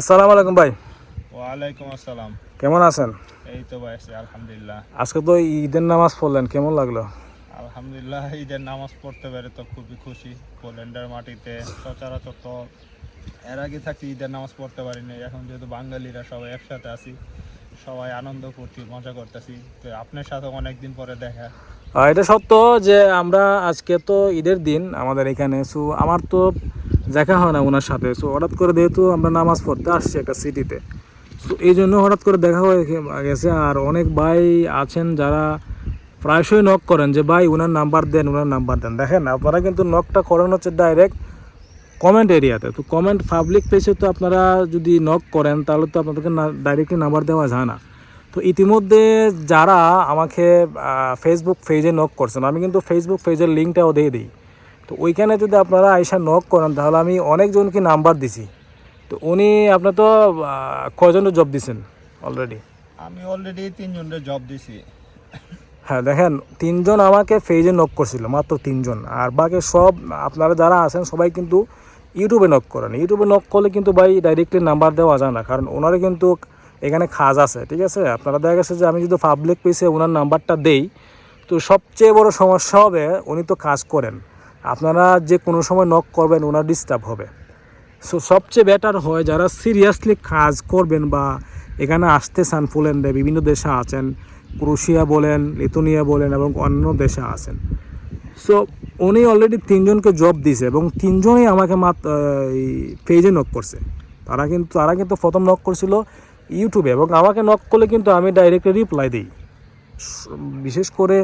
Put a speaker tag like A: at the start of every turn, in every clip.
A: আসসালামু আলাইকুম ভাই।
B: ওয়ালাইকুম আসসালাম।
A: কেমন আছেন?
B: এই তো ভাই আছি আলহামদুলিল্লাহ।
A: আজকে তো ঈদের নামাজ পড়লেন কেমন লাগল?
B: আলহামদুলিল্লাহ ঈদের নামাজ পড়তে পেরে তো খুবই খুশি। পোল্যান্ডের মাটিতে সচরাচর তো এর আগে থাকতে ঈদের নামাজ পড়তে পারিনি এখন যেহেতু বাঙালিরা সবাই একসাথে আছি সবাই আনন্দ করছি মজা করতেছি। তো আপনার সাথে অনেকদিন পরে দেখা।
A: এটা সত্য যে আমরা আজকে তো ঈদের দিন আমাদের এখানে সো আমার তো দেখা হয় না ওনার সাথে। সো হঠাৎ করে যেহেতু আমরা নামাজ পড়তে আসছি একটা সিটিতে সো এই জন্য হঠাৎ করে দেখা হয়ে গেছে আর অনেক ভাই আছেন যারা প্রায়শই নক করেন যে, ভাই ওনার নাম্বার দেন ওনার নাম্বার দেন। দেখেন, আপনারা কিন্তু নকটা করেন হচ্ছে ডাইরেক্ট কমেন্ট এরিয়াতে তো। কমেন্ট পাবলিক পেজে তো আপনারা যদি নক করেন, তাহলে তো আপনাদেরকে ডাইরেক্টলি নাম্বার দেওয়া যায় না। তো ইতিমধ্যে যারা আমাকে ফেসবুক পেজে নক করছেন, আমি কিন্তু ফেসবুক পেজের লিঙ্কটাও দিয়ে দিই। তো ওইখানে যদি আপনারা আয়সা নক করেন তাহলে আমি অনেকজনকে নাম্বার দিছি। তো উনি আপনার তো কজনের জব দিছেন অলরেডি
B: আমি অলরেডি তিনজনের জব দিছি।
A: হ্যাঁ দেখেন তিনজন আমাকে পেজে নক করছিল মাত্র তিনজন। আর বাকি সব আপনারা যারা আছেন সবাই কিন্তু ইউটিউবে নক করেন। ইউটিউবে নক করলে কিন্তু ভাই ডাইরেক্টলি নাম্বার দেওয়া যায় না কারণ ওনারা কিন্তু এখানে খাজ আছে ঠিক আছে? আপনারা দেখা গেছে যে আমি যদি পাবলিক পেজে ওনার নাম্বারটা দেই তো সবচেয়ে বড় সমস্যা হবে উনি তো কাজ করেন। আপনারা যে কোনো সময় নক করবেন, ওনার ডিস্টার্ব হবে। সো সবচেয়ে বেটার হয় যারা সিরিয়াসলি কাজ করবেন বা এখানে আসতে চান, পোল্যান্ডে বিভিন্ন দেশে আছেন, ক্রোশিয়া বলেন, লিথুনিয়া বলেন এবং অন্য দেশে আছেন। সো উনি অলরেডি তিনজনকে জব দিছে এবং তিনজনই আমাকে মাত্র পেজে নক করছে। তারা কিন্তু তারা কিন্তু প্রথম নক করছিল ইউটিউবে এবং আমাকে নক করলে কিন্তু আমি ডাইরেক্টলি রিপ্লাই দিই। বিশেষ করে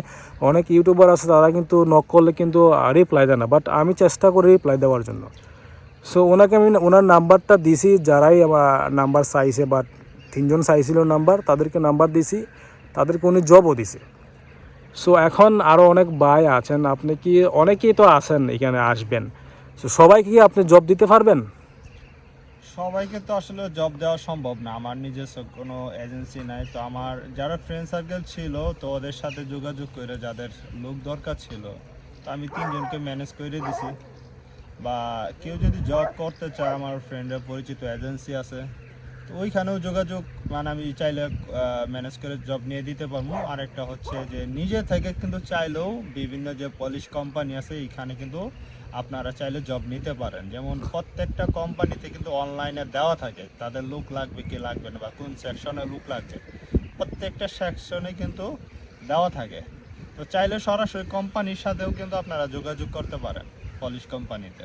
A: অনেক ইউটিউবার আছে, তারা কিন্তু নক করলে কিন্তু রিপ্লাই দেয় না। বাট আমি চেষ্টা করি রিপ্লাই দেওয়ার জন্য। সো ওনাকে আমি ওনার নাম্বারটা দিছি, যারাই আমার নাম্বার চাইছে বা তিনজন চাইছিল নাম্বার, তাদেরকে নাম্বার দিছি, তাদেরকে উনি জবও দিছে। সো এখন আরও অনেক ভাই আছেন, আপনি কি, অনেকেই তো আছেন এখানে, আসবেন। সো সবাইকে কি আপনি জব দিতে পারবেন?
B: সবাইকে তো আসলে জব দেওয়া সম্ভব না। আমার নিজস্ব কোনো এজেন্সি নাই। তো আমার যারা ফ্রেন্ড সার্কেল ছিল, তো ওদের সাথে যোগাযোগ করে যাদের লোক দরকার ছিল, তো আমি তিনজনকে ম্যানেজ করে দিছি। বা কেউ যদি জব করতে চায়, আমার ফ্রেন্ডের পরিচিত এজেন্সি আছে, তো ওইখানেও যোগাযোগ মানে আমি চাইলে ম্যানেজ করে জব নিয়ে দিতে পারব। আর একটা হচ্ছে যে, নিজে থেকে কিন্তু চাইলেও বিভিন্ন যে পলিশ কোম্পানি আছে, এইখানে কিন্তু আপনারা চাইলে জব নিতে পারেন। যেমন প্রত্যেকটা কোম্পানিতে কিন্তু অনলাইনে দেওয়া থাকে, তাদের লুক লাগবে, কি লাগবে না, বা কোন সেকশনে লুক লাগছে প্রত্যেকটা সেকশনে কিন্তু দেওয়া থাকে। তো চাইলে সরাসরি কোম্পানির সাথেও কিন্তু আপনারা যোগাযোগ করতে পারেন পলিশ কোম্পানিতে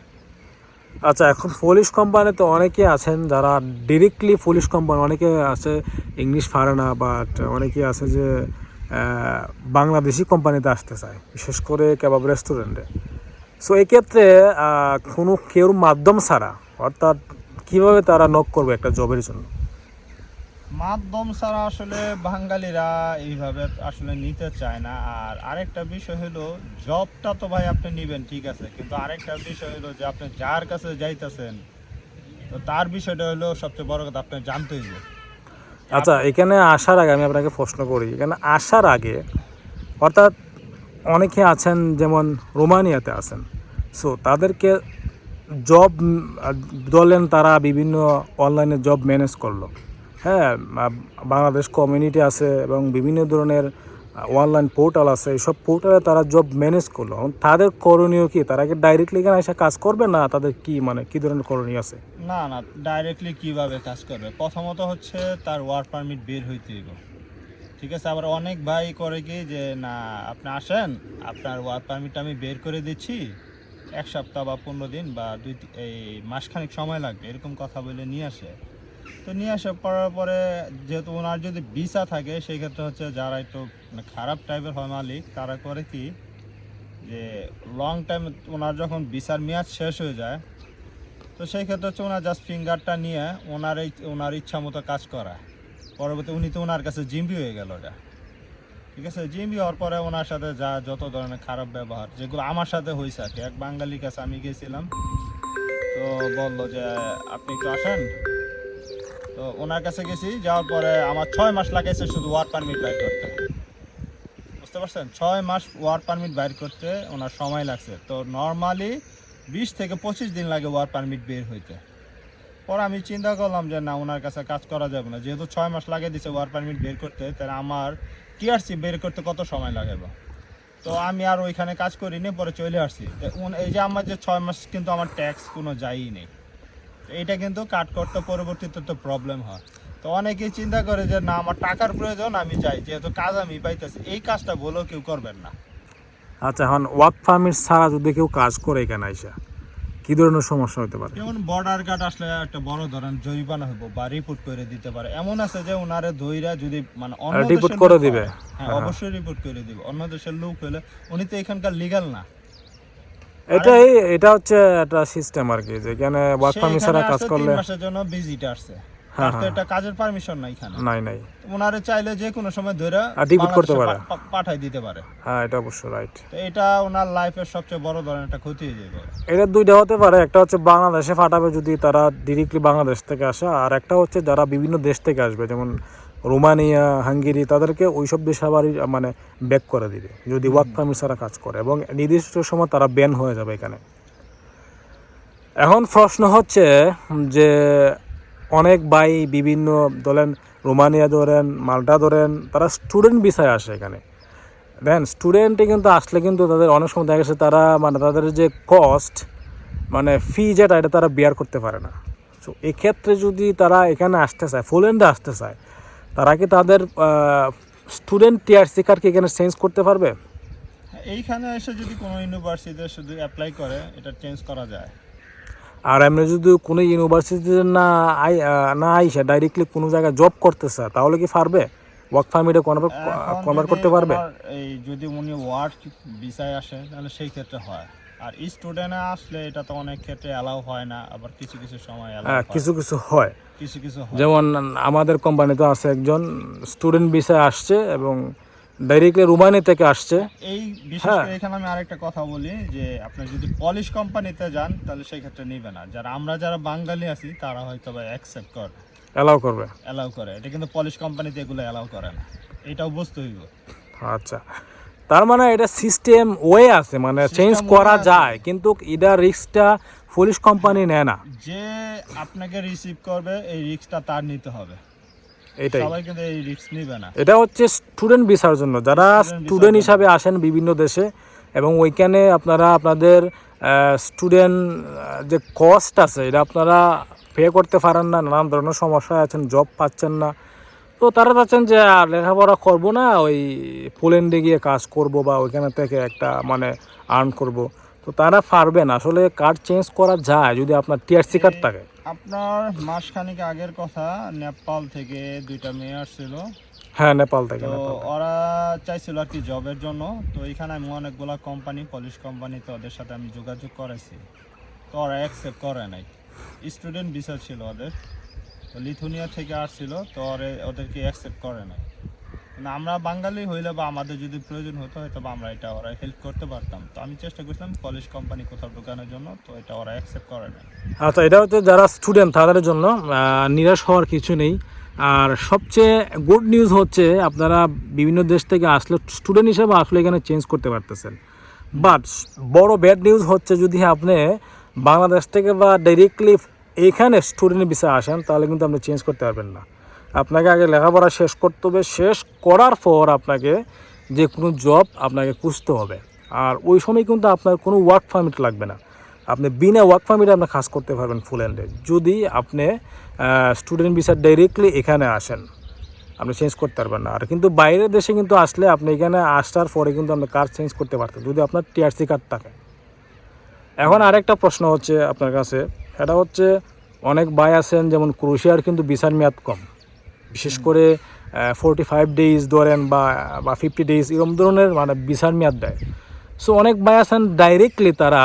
A: আচ্ছা এখন পুলিশ কোম্পানিতে অনেকে আছেন যারা ডিরেক্টলি পুলিশ কোম্পানি অনেকে আছে ইংলিশ পারে না বাট অনেকে আছে যে বাংলাদেশি কোম্পানিতে আসতে চায়, বিশেষ করে কেবাব রেস্টুরেন্টে সো এক্ষেত্রে কোনো কেউর মাধ্যম ছাড়া অর্থাৎ কীভাবে তারা নক করবে একটা জবের জন্য?
B: মাধ্যম ছাড়া আসলে বাঙালিরা এইভাবে আসলে নিতে চায় না। আর আরেকটা বিষয় হলো জবটা তো ভাই আপনি নেবেন ঠিক আছে। কিন্তু আরেকটা বিষয় হলো যে আপনি যার কাছে যাইতেছেন তো তার বিষয়টা হলো সবচেয়ে বড় কথা আপনি জানতে হইবে
A: আচ্ছা এখানে আসার আগে আমি আপনাকে প্রশ্ন করি। এখানে আসার আগে অর্থাৎ অনেকে আছেন যেমন রোমানিয়াতে আছেন। সো তাদেরকে জব ধরলেন তারা বিভিন্ন অনলাইনে জব ম্যানেজ করল। হ্যাঁ বাংলাদেশ কমিউনিটি আছে এবং বিভিন্ন ধরনের অনলাইন পোর্টাল আছে। এইসব পোর্টালে তারা জব ম্যানেজ করল। তাদের করণীয় কি? তারা কি ডাইরেক্টলি এখানে এসে কাজ করবে না তাদের কি মানে কি ধরনের করণীয় আছে?
B: না না ডাইরেক্টলি কীভাবে কাজ করবে? প্রথমত হচ্ছে তার ওয়ার্ক পারমিট বের হইতে ঠিক আছে, আবার অনেক ভাই করে কি যে, না, আপনি আসেন, আপনার ওয়ার্ক পারমিট আমি বের করে দিচ্ছি, এক সপ্তাহ বা পনেরো দিন বা দুই এই মাসখানেক সময় লাগবে। এরকম কথা বলে নিয়ে আসে। তো নিয়ে আসে পড়ার পরে যেহেতু ওনার যদি ভিসা থাকে, সেই ক্ষেত্রে হচ্ছে যারা একটু মানে খারাপ টাইপের হয় মালিক, তারা করে কি যে লং টাইম ওনার যখন ভিসার মেয়াদ শেষ হয়ে যায়, তো সেই ক্ষেত্রে হচ্ছে ওনার জাস্ট ফিঙ্গারটা নিয়ে ওনার এই, ওনার ইচ্ছা মতো কাজ করা পরবর্তী উনি তো ওনার কাছে জিম্বি হয়ে গেল ওটা। ঠিক আছে? জিম্বি হওয়ার পরে ওনার সাথে যা যত ধরনের খারাপ ব্যবহার, যেগুলো আমার সাথে হয়েছে আর এক বাঙালির কাছে আমি গেছিলাম, তো বলল যে, আপনি একটু আসেন। তো ওনার কাছে গেছি, যাওয়ার পরে আমার ছয় মাস লাগাইছে শুধু ওয়ার্ক পারমিট বাইর করতে। বুঝতে পারছেন? ছয় মাস ওয়ার্ক পারমিট বাইর করতে ওনার সময় লাগছে। তো নর্মালি বিশ থেকে পঁচিশ দিন লাগে ওয়ার্ক পারমিট বের হইতে। পরে আমি চিন্তা করলাম যে না, ওনার কাছে কাজ করা যাবে না। যেহেতু ছয় মাস লাগে দিছে ওয়ার পারমিট বের করতে, তাহলে আমার টিআরসি বের করতে কত সময় লাগে বা? তো আমি আর ওইখানে কাজ করিনি, পরে চলে আসছি। এই যে আমার যে ছয় মাস কিন্তু আমার ট্যাক্স কোনো যায়ই নেই। তো এইটা কিন্তু কাট করতে পরবর্তীতে তো প্রবলেম হয়। তো অনেকেই চিন্তা করে যে না, আমার টাকার প্রয়োজন, আমি যাই। যেহেতু কাজ আমি পাইতেছি, এই কাজটা বলেও কেউ করবেন না।
A: আচ্ছা এখন ওয়ার্ক পারমিট ছাড়া যদি কেউ কাজ করে এখানে আইসা কি ধরনের সমস্যা হতে পারে?
B: যেমন বর্ডার গার্ড আসলে একটা বড় ধরনের জরিমানা হইব বা রিপোর্ট করে দিতে পারে। এমন আছে যে ওনারে ধৈরা যদি মানে অন্য
A: report করে দিবে?
B: হ্যাঁ হ্যাঁ। অবশ্যই রিপোর্ট করে দিবে। অন্য দেশের লোক হলে উনি তো এখানকার লিগ্যাল না।
A: এটাই এটা হচ্ছে একটা সিস্টেম আর কি যেখানে ওয়ার্ক
B: পারমিশনের
A: পারমিট ছাড়া কাজ করলে
B: মাসের জন্য ভিজিট আসছে
A: হ্যাঁ,
B: তার তো
A: হ্যাঁ।
B: এটা কাজের পারমিশন নাই এখানে।
A: নাই নাই।
B: ওনারে চাইলে যে কোনো সময় ধরে
A: deport করতে পারে।
B: পাঠাই দিতে পারে।
A: হ্যাঁ এটা অবশ্য রাইট
B: তো এটা ওনার লাইফের সবচেয়ে বড় ধরনের একটা ক্ষতি হয়ে যাবে।
A: এটা দুইটা হতে পারে। একটা হচ্ছে বাংলাদেশে ফাটাবে যদি তারা ডিরেক্টলি বাংলাদেশ থেকে আসে আর একটা হচ্ছে যারা বিভিন্ন দেশ থেকে আসবে যেমন রোমানিয়া হাঙ্গেরি তাদেরকে ওইসব দেশে আবার মানে ব্যাক করে দিবে যদি ওয়ার্ক পারমিট ছাড়া কাজ করে। এবং নির্দিষ্ট সময় তারা ব্যান হয়ে যাবে এখানে। এখন প্রশ্ন হচ্ছে যে অনেক ভাই বিভিন্ন ধরেন রোমানিয়া ধরেন, মাল্টা ধরেন, তারা স্টুডেন্ট বিষয়ে আসে এখানে। দেন স্টুডেন্টে কিন্তু আসলে কিন্তু তাদের অনেক সময় দেখা গেছে তারা মানে তাদের যে কস্ট মানে ফি যেটা, এটা তারা বিয়ার করতে পারে না। সো এক্ষেত্রে যদি তারা এখানে আসতে চায় ফুলেন্ডে আসতে চায়, তারা কি তাদের স্টুডেন্ট টিয়ার কার্ড কি এখানে চেঞ্জ করতে পারবে?
B: এইখানে এসে যদি কোনো ইউনিভার্সিটিতে শুধু অ্যাপ্লাই করে, এটা চেঞ্জ করা যায়।
A: আর এমনি যদি কোনো ইউনিভার্সিটিতে না আই না আইসা ডাইরেক্টলি কোনো জায়গায় জব করতে চায় তাহলে কি পারবে? ওয়ার্ক পারমিটে কনভার্ট কনভার্ট করতে পারবে?
B: এই যদি উনি ওয়ার্ক ভিসায় আসে তাহলে সেই ক্ষেত্রে হয়। আর স্টুডেন্টে আসলে এটা তো অনেক ক্ষেত্রে অ্যালাউ হয় না আবার কিছু কিছু সময়
A: হ্যাঁ কিছু কিছু হয়।
B: কিছু কিছু
A: যেমন আমাদের কোম্পানিতে আছে একজন স্টুডেন্ট বিষয়ে আসছে এবং ডাইরেক্টলি রুমানি থেকে আসছে।
B: এই বিশেষ
A: হ্যাঁ।
B: করে এখানে আমি আরেকটা কথা বলি যে আপনি যদি পলিশ কোম্পানিতে যান তাহলে সেই ক্ষেত্রে নিবে না। যারা আমরা যারা বাঙালি আছি তারা হয়তো বা অ্যাকসেপ্ট করে
A: অ্যালাউ করবে।
B: অ্যালাউ করে। এটা কিন্তু পলিশ কোম্পানিতে এগুলো অ্যালাউ করে না। এটাও বুঝতে হইব।
A: আচ্ছা। তার মানে এটা সিস্টেম ওয়ে আছে মানে চেঞ্জ করা যায় কিন্তু এটা রিস্কটা পুলিশ কোম্পানি নেয় না।
B: যে আপনাকে রিসিভ করবে এই রিস্কটা তার নিতে হবে।
A: এটাই।
B: সবাই কিন্তু এই রিস্ক নিবে না।
A: এটা হচ্ছে স্টুডেন্ট ভিসার জন্য। যারা স্টুডেন্ট হিসাবে আসেন বিভিন্ন দেশে এবং ওইখানে আপনারা আপনাদের স্টুডেন্ট যে কস্ট আছে এটা আপনারা পে করতে পারেন না নানান ধরনের সমস্যায় আছেন জব পাচ্ছেন না। তো তারা চাচ্ছেন যে আর লেখাপড়া করব না ওই পোল্যান্ডে গিয়ে কাজ করব বা ওইখানে থেকে একটা মানে আর্ন করব। তো তারা পারবেন আসলে কার্ড চেঞ্জ করা যায় যদি আপনার টিআরসি কার্ড থাকে।
B: আপনার মাসখানেক আগের কথা নেপাল থেকে দুইটা মেয়ে আসছিল।
A: হ্যাঁ নেপাল থেকে
B: তো ওরা চাইছিল আর কি জবের জন্য। তো এখানে আমি অনেকগুলা কোম্পানি পলিশ কোম্পানি তো ওদের সাথে আমি যোগাযোগ করেছি তো ওরা অ্যাকসেপ্ট করে নাই। স্টুডেন্ট ভিসা ছিল ওদের। তো লিথুনিয়া থেকে আসছিল তো ওরে ওদেরকে অ্যাকসেপ্ট করে নাই। কিন্তু আমরা বাঙালি হইলে বা আমাদের যদি প্রয়োজন হতো, হয়তো বা আমরা এটা ওরা হেল্প করতে পারতাম। তো আমি চেষ্টা করছিলাম পলিশ কোম্পানি কোথাও ঢোকানোর জন্য, তো এটা ওরা অ্যাকসেপ্ট করে না
A: আচ্ছা এটা হচ্ছে যারা স্টুডেন্ট তাদের জন্য নিরাশ হওয়ার কিছু নেই। আর সবচেয়ে গুড নিউজ হচ্ছে, আপনারা বিভিন্ন দেশ থেকে আসলে স্টুডেন্ট হিসেবে আসলে এখানে চেঞ্জ করতে পারতেছেন। বাট বড় ব্যাড নিউজ হচ্ছে যদি আপনি বাংলাদেশ থেকে বা ডাইরেক্টলি এইখানে স্টুডেন্ট বিষয়ে আসেন, তাহলে কিন্তু আপনি চেঞ্জ করতে পারবেন না। আপনাকে আগে লেখাপড়া শেষ করতে হবে। শেষ করার পর আপনাকে যে কোনো জব আপনাকে খুঁজতে হবে। আর ওই সময় কিন্তু আপনার কোনো ওয়ার্ক পারমিট লাগবে না। আপনি বিনা ওয়ার্ক পারমিটে আপনি কাজ করতে পারবেন ফুল হ্যান্ডে যদি আপনি স্টুডেন্ট ভিসা ডাইরেক্টলি এখানে আসেন, আপনি চেঞ্জ করতে পারবেন না। আর কিন্তু বাইরের দেশে কিন্তু আসলে আপনি এখানে আসার পরে কিন্তু আপনি কাজ চেঞ্জ করতে পারতেন, যদি আপনার টিআরসি কার্ড থাকে। এখন আরেকটা প্রশ্ন হচ্ছে আপনার কাছে। এটা হচ্ছে, অনেক ভাই আছেন, যেমন ক্রোশিয়ার কিন্তু ভিসার মেয়াদ কম। বিশেষ করে ফোরটি ফাইভ ডেজ ধরেন বা বা ফিফটি ডেজ এরকম ধরনের মানে ভিসার মেয়াদ দেয়। সো অনেক ভাই আছেন ডাইরেক্টলি তারা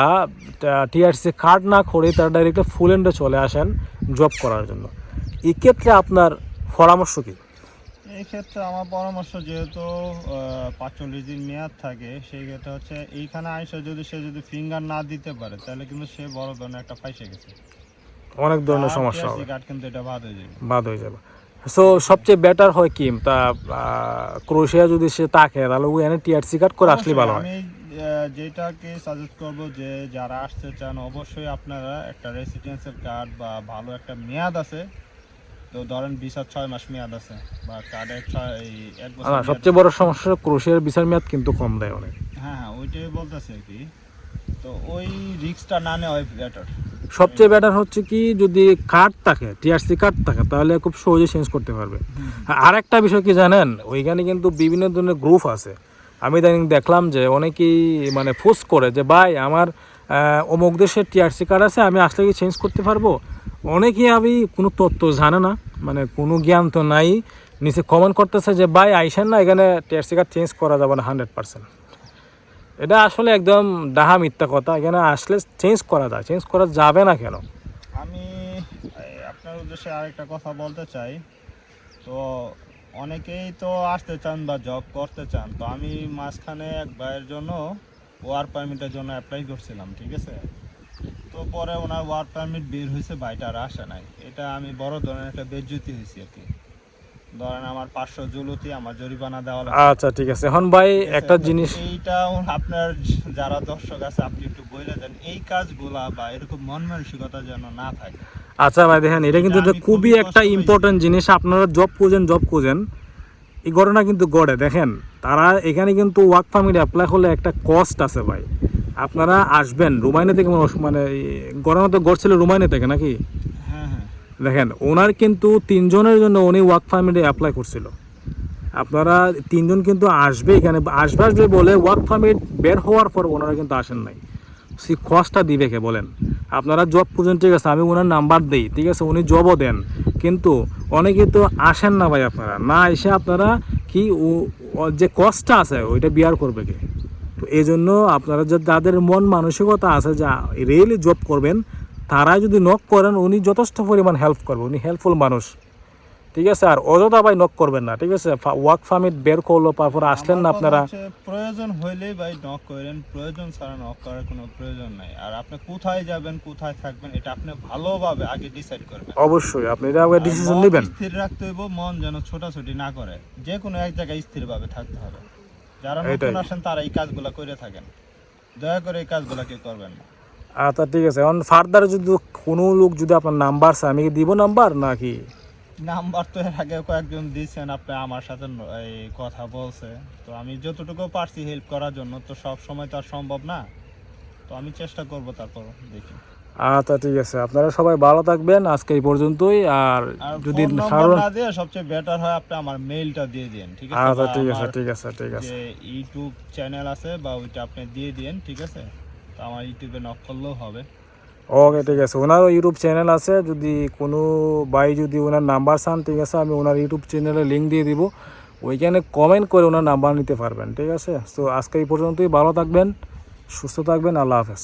A: টিআরসি কার্ড না করে তারা ডাইরেক্টলি ফুল এন্ডে চলে আসেন জব করার জন্য। এক্ষেত্রে আপনার পরামর্শ কী?
B: এক্ষেত্রে আমার পরামর্শ যেহেতু পাঁচচল্লিশ দিন মেয়াদ থাকে সেই ক্ষেত্রে হচ্ছে এইখানে আইসা যদি সে যদি ফিঙ্গার না দিতে পারে তাহলে কিন্তু সে বড় ধরনের একটা ফাইসে গেছে।
A: অনেক ধরনের সমস্যা হবে।
B: কিন্তু এটা বাদ হয়ে যাবে।
A: বাদ হয়ে যাবে। সো সবচেয়ে বেটার হয় কি? তা ক্রোশিয়া যদি সে তাকে তাহলে ওই এনে টিআরসি কার্ড করে আসলে ভালো হয়।
B: যেটাকে সাজেস্ট করব যে যারা আসতে চান অবশ্যই আপনারা একটা রেসিডেন্সিয়াল কার্ড বা ভালো একটা মেয়াদ আছে। তো ধরেন আর ছয় মাস মেয়াদ আছে বা কার্ডের ছয় এক বছর
A: সবচেয়ে বড় সমস্যা ক্রোশিয়ার বিচার মেয়াদ কিন্তু কম দেয় অনেক।
B: হ্যাঁ হ্যাঁ ওইটাই বলতেছে আর কি। তো ওই রিস্কটা না নেওয়াই বেটার
A: সবচেয়ে বেটার হচ্ছে কি যদি কার্ড থাকে টিআরসি কার্ড থাকে তাহলে খুব সহজে চেঞ্জ করতে পারবে। আর একটা বিষয় কি জানেন ওইখানে কিন্তু বিভিন্ন ধরনের গ্রুপ আছে। আমি ইদানিং দেখলাম যে অনেকেই মানে ফোর্স করে যে ভাই আমার অমুক দেশের টিআরসি কার্ড আছে আমি আসলে কি চেঞ্জ করতে পারব? অনেকেই আমি কোনো তথ্য জানে না মানে কোনো জ্ঞান তো নাই। নিচে কমেন্ট করতেছে যে ভাই আইসেন না এখানে টিআরসি কার্ড চেঞ্জ করা যাবে না হান্ড্রেড পার্সেন্ট এটা আসলে একদম ডাহা মিথ্যা কথা। এখানে আসলে চেঞ্জ করা যায় চেঞ্জ করা যাবে না কেন?
B: আমি আপনার উদ্দেশ্যে আরেকটা কথা বলতে চাই। তো অনেকেই তো আসতে চান বা জব করতে চান, তো আমি মাঝখানে এক ভাইয়ের জন্য ওয়ার পারমিটের জন্য অ্যাপ্লাই করছিলাম, ঠিক আছে? তো পরে ওনার ওয়ার পারমিট বের হয়েছে, ভাইটা আর আসে নাই। এটা আমি বড় ধরনের একটা বেজ্জতি হয়েছি আর কি। ধরেন আমার পাঁচশো জুলুতি আমার জরিমানা দেওয়া লাগবে।
A: আচ্ছা ঠিক আছে। এখন ভাই একটা জিনিস
B: এইটা আপনার যারা দর্শক আছে আপনি একটু বলে দেন এই কাজগুলা বা এরকম মন মানসিকতা যেন না থাকে।
A: আচ্ছা ভাই দেখেন এটা কিন্তু খুবই একটা ইম্পর্টেন্ট জিনিস। আপনারা জব খুঁজেন জব খুঁজেন। এই ঘটনা কিন্তু গড়ে দেখেন। তারা এখানে কিন্তু ওয়ার্ক পারমিট অ্যাপ্লাই করলে একটা কস্ট আছে ভাই। আপনারা আসবেন রুমাইনে থেকে মানে এই ঘটনা তো গড়ছিল রুমাইনা থেকে নাকি? দেখেন, ওনার কিন্তু তিনজনের জন্য উনি ওয়ার্ক পারমিটে অ্যাপ্লাই করছিল। আপনারা তিনজন কিন্তু আসবে এখানে, আসবে আসবে বলে ওয়ার্ক পারমিট বের হওয়ার পর ওনারা কিন্তু আসেন নাই। সে খরচটা দিবে কে বলেন? আপনারা জব খুঁজেন, ঠিক আছে, আমি ওনার নাম্বার দিই, ঠিক আছে, উনি জবও দেন। কিন্তু অনেকে তো আসেন না ভাই আপনারা, না এসে আপনারা কি ও- যে কষ্টটা আছে, ওইটা বিয়ার করবে কে? তো এই জন্য আপনারা যে যাদের মন মানসিকতা আছে যা রিয়েলি জব করবেন তারা যদি নক করেন উনি যথেষ্ট পরিমাণ হেল্প করবে উনি হেল্পফুল মানুষ। ঠিক আছে? আর অযথা ভাই নক করবেন না ঠিক আছে? ওয়ার্ক পারমিট বের করল তারপর আসলেন না আপনারা।
B: প্রয়োজন হইলেই ভাই নক করেন প্রয়োজন ছাড়া নক করার কোনো প্রয়োজন নাই। আর আপনি কোথায় যাবেন কোথায় থাকবেন এটা আপনি ভালোভাবে আগে ডিসাইড করবেন।
A: অবশ্যই আপনি এটা আগে ডিসিশন নেবেন।
B: স্থির রাখতে হইব মন যেন ছোটাছুটি না করে। যে কোনো এক জায়গায় স্থিরভাবে থাকতে হবে। যারা নতুন আসেন তারা এই কাজগুলো করে থাকেন। দয়া করে এই কাজগুলো কেউ করবেন না।
A: আচ্ছা ঠিক আছে। এখন ফার্দার যদি কোনো লোক যদি আপনার নাম্বার চায় আমি কি দিব নাম্বার নাকি?
B: নাম্বার তো এর আগে কয়েকজন দিয়েছেন আপনি আমার সাথে এই কথা বলছে। তো আমি যতটুকু পারছি হেল্প করার জন্য তো সব সময় তো আর সম্ভব না। তো আমি চেষ্টা করব তারপর দেখি।
A: আচ্ছা ঠিক আছে। আপনারা সবাই ভালো থাকবেন আজকে এই পর্যন্তই। আর যদি
B: না দিয়ে সবচেয়ে বেটার হয় আপনি আমার মেইলটা দিয়ে দিন ঠিক আছে?
A: আচ্ছা ঠিক আছে ঠিক আছে ঠিক আছে।
B: ইউটিউব চ্যানেল আছে বা ওইটা আপনি দিয়ে দিন ঠিক আছে? আমার ইউটিউবে নক করলেও হবে।
A: ওকে ঠিক আছে। ওনারও ইউটিউব চ্যানেল আছে। যদি কোনো ভাই যদি ওনার নাম্বার চান, ঠিক আছে, আমি ওনার ইউটিউব চ্যানেলে লিঙ্ক দিয়ে দিব। ওইখানে কমেন্ট করে ওনার নাম্বার নিতে পারবেন, ঠিক আছে? তো আজকে এই পর্যন্তই। ভালো থাকবেন, সুস্থ থাকবেন। আল্লাহ হাফেজ।